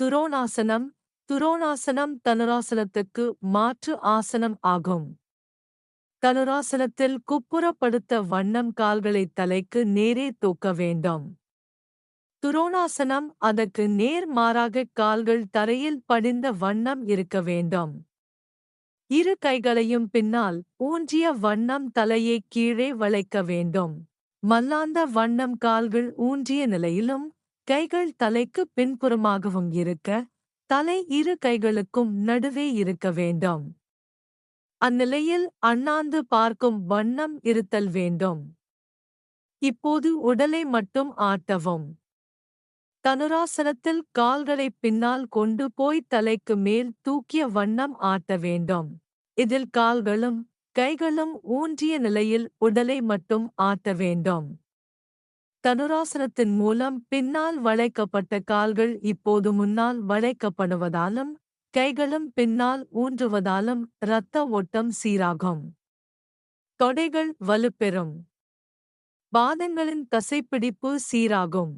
துரோணாசனம் துரோணாசனம் தனுராசனத்துக்கு மாற்று ஆசனம் ஆகும். தனுராசனத்தில் குப்புறப்படுத்த வண்ணம் கால்களை தலைக்கு நேரே தூக்க வேண்டும். துரோணாசனம் அதற்கு நேர் மாறாக கால்கள் தரையில் படிந்த வண்ணம் இருக்க வேண்டும். இரு கைகளையும் பின்னால் ஊன்றிய வண்ணம் தலையை கீழே வளைக்க வேண்டும். மல்லாந்த வண்ணம் கால்கள் ஊன்றிய நிலையிலும் கைகள் தலைக்கு பின்புறமாகவும் இருக்க தலை இரு கைகளுக்கும் நடுவே இருக்க வேண்டும். அந்நிலையில் அண்ணாந்து பார்க்கும் வண்ணம் இருத்தல் வேண்டும். இப்போது உடலை மட்டும் ஆட்டவும். தனுராசனத்தில் கால்களை பின்னால் கொண்டு போய் தலைக்கு மேல் தூக்கிய வண்ணம் ஆட்ட வேண்டும். இதில் கால்களும் கைகளும் ஊன்றிய நிலையில் உடலை மட்டும் ஆட்ட வேண்டும். தனுராசனத்தின் மூலம் பின்னால் வளைக்கப்பட்ட கால்கள் இப்போது முன்னால் வளைக்கப்படுவதாலும் கைகளும் பின்னால் ஊன்றுவதாலும் இரத்த ஓட்டம் சீராகும். தொடைகள் வலுப்பெறும். பாதங்களின் தசைப்பிடிப்பு சீராகும்.